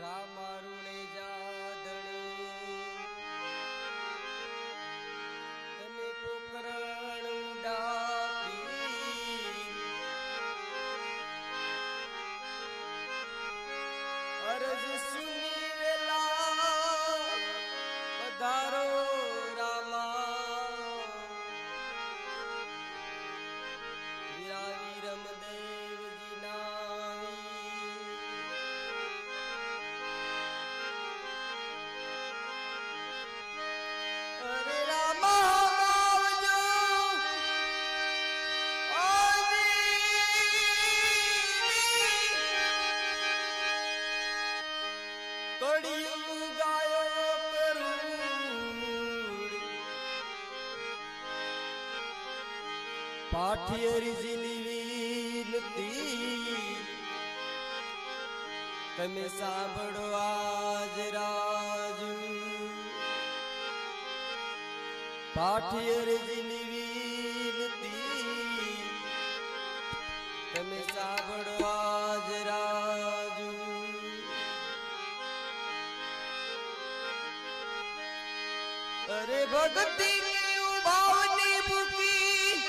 रामारुणेजा કડિયું ગાયો પાઠિયરી જીની વિનતી તમે સાંભળો આજ રાજુ પાઠિયરી વિનતી તમે સાંભળો અરે ભગતિ ભૂકી?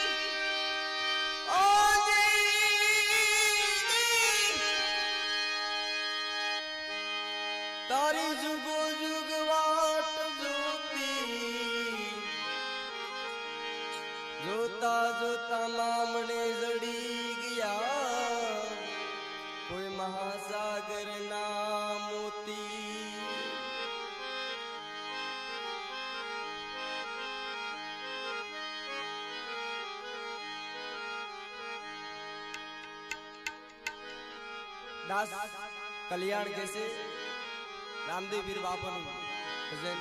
તારી જુગો જુગ વાટ જોતી. જોતા જોતા મામણે જડી દાસ કલ્યાણ કેસે રામદેવ વીર બાપાનું. ભજન